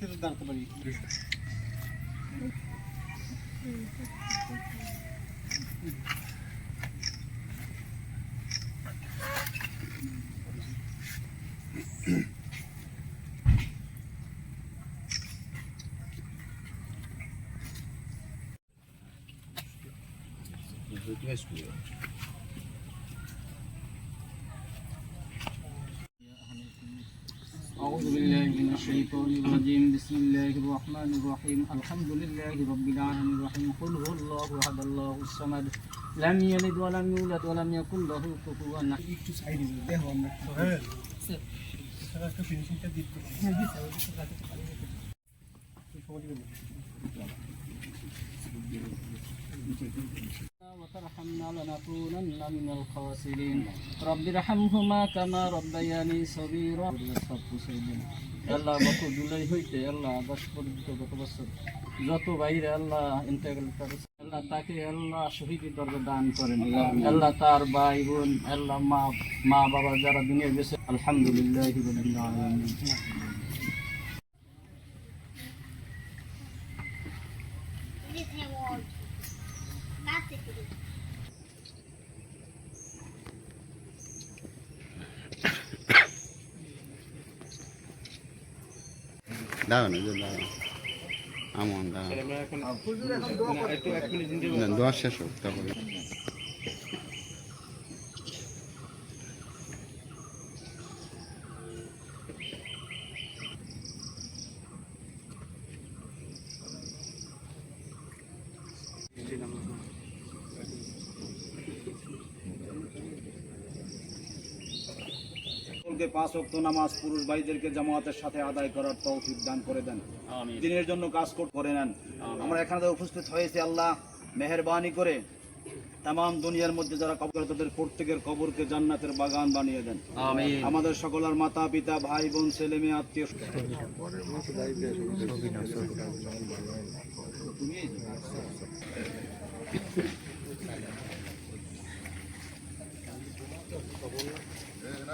কিছু জানতে পারি أعوذ بالله من الشيطان الرجيم. بسم الله الرحمن الرحيم. الحمد لله رب العالمين الرحيم. قل هو الله أحد الله الصمد. لم يلد ولم يولد ولم يكن له كفوا أحد. একটু সাইডে দেখো আমরা সোহেল স্যার একটা ফিনিশিংটা দিতে وترحمنا لنكونن من الخاسرين رب ارحمهما كما ربياني صغيرا আল্লাহ গত জুলাই হইতে আল্লাহ আগস্ট পর্যন্ত গত বছর যত বাইরে আল্লাহ ইন্টারগ্রেল করেছে আল্লাহ তাকে আল্লাহ শহীদ দর্জা দান করেন আল্লাহ তার ভাই বোন আল্লাহ মা মা বাবা যারা দুনিয়া বেঁচে আলহামদুলিল্লাহ দাও না দাও আমন দাও দোয়া শেষ হোক তারপরে। সকলকে পাঁচ ওয়াক্ত নামাজ পুরুষ ভাইদেরকে জামাতের সাথে আদায় করার তৌফিক দান করে দেন। দিনের জন্য কাজ করে নেন। আমরা এখানে উপস্থিত হয়েছি আল্লাহ মেহরবানি করে তাম দুনিয়ার মধ্যে যারা কবর তাদের প্রত্যেকের কবরকে জান্নাতের বাগান বানিয়ে দেন। আমাদের সকলের মাতা পিতা ভাই বোন ছেলে মেয়ে আত্মীয়